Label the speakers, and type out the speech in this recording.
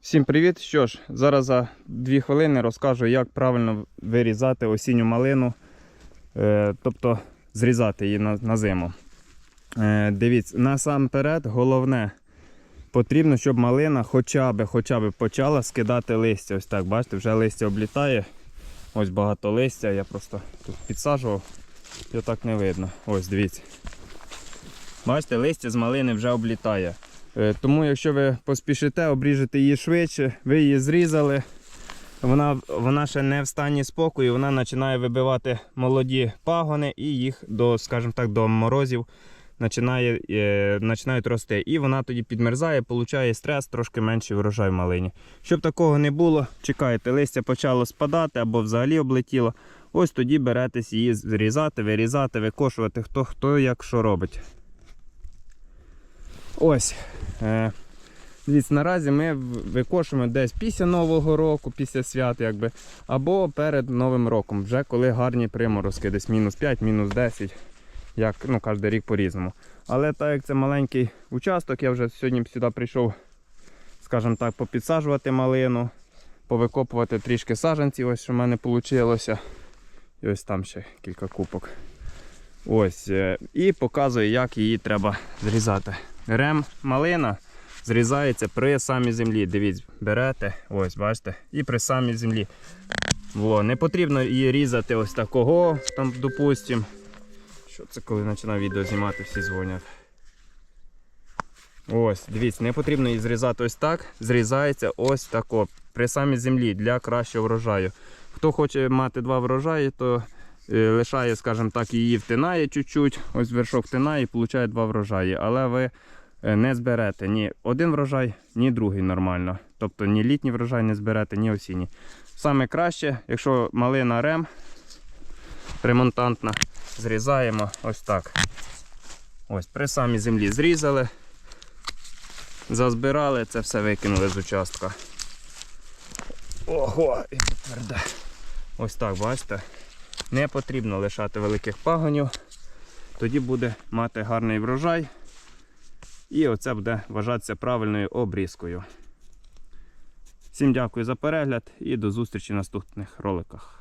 Speaker 1: Всім привіт! Що ж, зараз за 2 хвилини розкажу, як правильно вирізати осінню малину, е, тобто зрізати її на, на зиму. Е, дивіться, насамперед, головне, потрібно, щоб малина хоча б, хоча б почала скидати листя. Ось так, бачите, вже листя облітає. Ось багато листя, я просто тут підсаджував, і отак не видно. Ось дивіться. Бачите, листя з малини вже облітає. Е, Тому, якщо ви поспішите, обріжете її швидше, ви її зрізали, вона, вона ще не в стані спокою, вона починає вибивати молоді пагони і їх до, скажімо так, до морозів починає, е, починають рости. І вона тоді підмерзає, получає стрес, трошки менший врожай в малині. Щоб такого не було, чекайте, листя почало спадати або взагалі облетіло. Ось тоді беретесь її зрізати, вирізати, викошувати, хто хто як що робить. Ось. Е, дивіться, наразі ми викошуємо десь після Нового року, після свят, якби, або перед Новим роком, вже коли гарні приморозки, десь мінус 5, мінус 10, як ну, кожен рік по-різному. Але так як це маленький участок, я вже сьогодні сюди прийшов, скажімо так, попідсаджувати малину, повикопувати трішки саджанців, ось що в мене вийшло. І ось там ще кілька купок. Ось. е, І показую, як її треба зрізати. Рем малина зрізається при самій землі. Дивіться, берете, ось, бачите, і при самій землі. Во, не потрібно її різати ось такого, там, допустим. Що це коли починаю відео знімати, всі дзвонять. Ось, дивіться, не потрібно її зрізати ось так. Зрізається ось тако. При самій землі для кращого врожаю. Хто хоче мати два врожаї, то лишає, скажімо так, її втинає чуть-чуть. Ось вершок втинає і получає два врожаї. Але ви е, не зберете ні один врожай, ні другий нормально. Тобто ні літній врожай не зберете, ні осінній. Саме краще, якщо малина рем ремонтантна, зрізаємо ось так. Ось при самій землі зрізали, зазбирали, це все викинули з участка. Ого, і тверде. Ось так, бачите. Не потрібно лишати великих пагонів. Тоді буде мати гарний врожай. І оце буде вважатися правильною обрізкою. Всім дякую за перегляд і до зустрічі в наступних роликах.